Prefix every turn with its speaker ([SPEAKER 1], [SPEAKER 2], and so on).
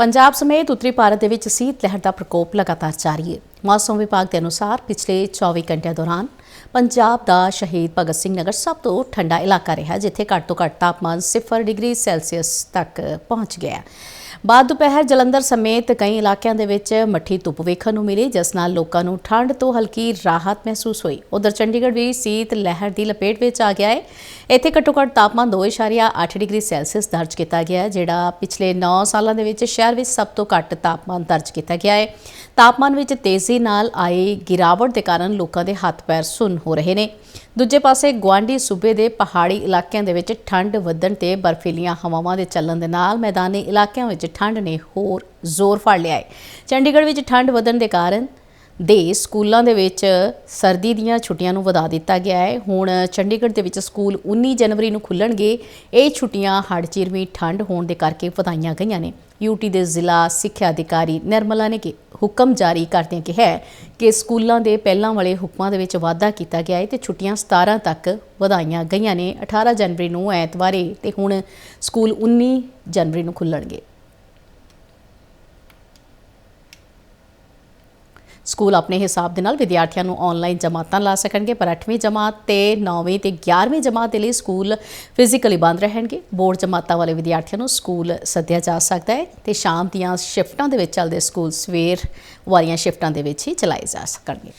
[SPEAKER 1] ਪੰਜਾਬ ਸਮੇਤ ਉੱਤਰੀ ਭਾਰਤ ਦੇ ਵਿੱਚ ਸੀਤ ਲਹਿਰ ਦਾ ਪ੍ਰਕੋਪ ਲਗਾਤਾਰ ਜਾਰੀ ਹੈ। ਮੌਸਮ ਵਿਭਾਗ ਦੇ ਅਨੁਸਾਰ ਪਿਛਲੇ 24 ਘੰਟਿਆਂ ਦੌਰਾਨ ਪੰਜਾਬ ਦਾ ਸ਼ਹੀਦ ਭਗਤ ਸਿੰਘ ਨਗਰ ਸਭ ਤੋਂ ਠੰਡਾ ਇਲਾਕਾ ਰਿਹਾ, ਜਿੱਥੇ ਘੱਟ ਤੋਂ ਘੱਟ ਤਾਪਮਾਨ 0 ਡਿਗਰੀ ਸੈਲਸੀਅਸ ਤੱਕ ਪਹੁੰਚ ਗਿਆ ਬਾਅਦ ਦੁਪਹਿਰ ਜਲੰਧਰ ਸਮੇਤ ਕਈ ਇਲਾਕਿਆਂ ਦੇ ਵਿੱਚ ਮੱਠੀ ਧੁੱਪ ਵੇਖਣ ਨੂੰ ਮਿਲੀ, ਜਿਸ ਨਾਲ ਲੋਕਾਂ ਨੂੰ ਠੰਡ ਤੋਂ ਹਲਕੀ ਰਾਹਤ ਮਹਿਸੂਸ ਹੋਈ। ਉਧਰ ਚੰਡੀਗੜ੍ਹ ਵੀ ਸੀਤ ਲਹਿਰ ਦੀ ਲਪੇਟ ਵਿੱਚ ਆ ਗਿਆ ਹੈ ਇੱਥੇ ਘੱਟੋ ਘੱਟ ਤਾਪਮਾਨ 2.8 ਡਿਗਰੀ ਸੈਲਸੀਅਸ ਦਰਜ ਕੀਤਾ ਗਿਆ ਜਿਹੜਾ ਪਿਛਲੇ 9 ਸਾਲਾਂ ਦੇ ਵਿੱਚ ਸ਼ਹਿਰ ਵਿੱਚ ਸਭ ਤੋਂ ਘੱਟ ਤਾਪਮਾਨ ਦਰਜ ਕੀਤਾ ਗਿਆ ਹੈ ਤਾਪਮਾਨ ਵਿੱਚ ਤੇਜ਼ੀ ਨਾਲ ਆਈ ਗਿਰਾਵਟ ਦੇ ਕਾਰਨ ਲੋਕਾਂ ਦੇ ਹੱਥ ਪੈਰ ਸੁੰਨ ਹੋ ਰਹੇ ਨੇ। ਦੂਜੇ ਪਾਸੇ ਗਵਾਂਡੀ ਸੂਬੇ ਦੇ ਪਹਾੜੀ ਇਲਾਕਿਆਂ ਦੇ ਵਿੱਚ ਠੰਡ ਵਧਣ ਤੇ ਬਰਫੀਲੀਆਂ ਹਵਾਵਾਂ ਦੇ ਚੱਲਣ ਦੇ ਨਾਲ ਮੈਦਾਨੀ ਇਲਾਕਿਆਂ ਵਿੱਚ ਠੰਡ ਨੇ ਹੋਰ ਜ਼ੋਰ ਫੜ ਲਿਆ ਹੈ। ਚੰਡੀਗੜ੍ਹ ਵਿੱਚ ਠੰਡ ਵਧਣ ਦੇ ਕਾਰਨ ਦੇ ਸਕੂਲਾਂ ਦੇ ਵਿੱਚ ਸਰਦੀ ਦੀਆਂ ਛੁੱਟੀਆਂ ਨੂੰ ਵਧਾ ਦਿੱਤਾ ਗਿਆ ਹੈ। ਹੁਣ ਚੰਡੀਗੜ੍ਹ ਦੇ ਵਿੱਚ ਸਕੂਲ 19 ਜਨਵਰੀ ਨੂੰ ਖੁੱਲਣਗੇ। ਇਹ ਛੁੱਟੀਆਂ ਹੜ੍ਹ ਚਿਰਵੀਂ ਠੰਡ ਹੋਣ ਦੇ ਕਰਕੇ ਵਧਾਈਆਂ ਗਈਆਂ ਨੇ। ਯੂਟੀ ਦੇ ਜ਼ਿਲ੍ਹਾ ਸਿੱਖਿਆ ਅਧਿਕਾਰੀ ਨਿਰਮਲਾ ਨੇ ਕਿ ਹੁਕਮ ਜਾਰੀ ਕਰਦਿਆਂ ਕਿਹਾ ਕਿ ਸਕੂਲਾਂ ਦੇ ਪਹਿਲਾਂ ਵਾਲੇ ਹੁਕਮਾਂ ਦੇ ਵਿੱਚ ਵਾਧਾ ਕੀਤਾ ਗਿਆ ਹੈ ਤੇ ਛੁੱਟੀਆਂ 17 ਤੱਕ ਵਧਾਈਆਂ ਗਈਆਂ ਨੇ। 18 ਜਨਵਰੀ ਨੂੰ ਐਤਵਾਰੇ ਤੇ ਹੁਣ ਸਕੂਲ 19 ਜਨਵਰੀ ਨੂੰ ਖੁੱਲਣਗੇ। ਸਕੂਲ ਆਪਣੇ ਹਿਸਾਬ ਦੇ ਨਾਲ ਵਿਦਿਆਰਥੀਆਂ ਨੂੰ ਆਨਲਾਈਨ ਜਮਾਤਾਂ ਲਾ ਸਕਣਗੇ, ਪਰ 8ਵੀਂ ਜਮਾਤ ਤੇ 9ਵੀਂ ਤੇ 11ਵੀਂ ਜਮਾਤ ਦੇ ਲਈ ਸਕੂਲ ਫਿਜ਼ੀਕਲੀ ਬੰਦ ਰਹਿਣਗੇ। ਬੋਰਡ ਜਮਾਤਾਂ ਵਾਲੇ ਵਿਦਿਆਰਥੀਆਂ ਨੂੰ ਸਕੂਲ ਸੱਦਿਆ ਜਾ ਸਕਦਾ ਹੈ ਤੇ ਸ਼ਾਮ ਦੀਆਂ ਸ਼ਿਫਟਾਂ ਦੇ ਵਿੱਚ ਚੱਲਦੇ ਸਕੂਲ ਸਵੇਰ ਵਾਲੀਆਂ ਸ਼ਿਫਟਾਂ ਦੇ ਵਿੱਚ ਹੀ ਚਲਾਏ ਜਾ ਸਕਣਗੇ।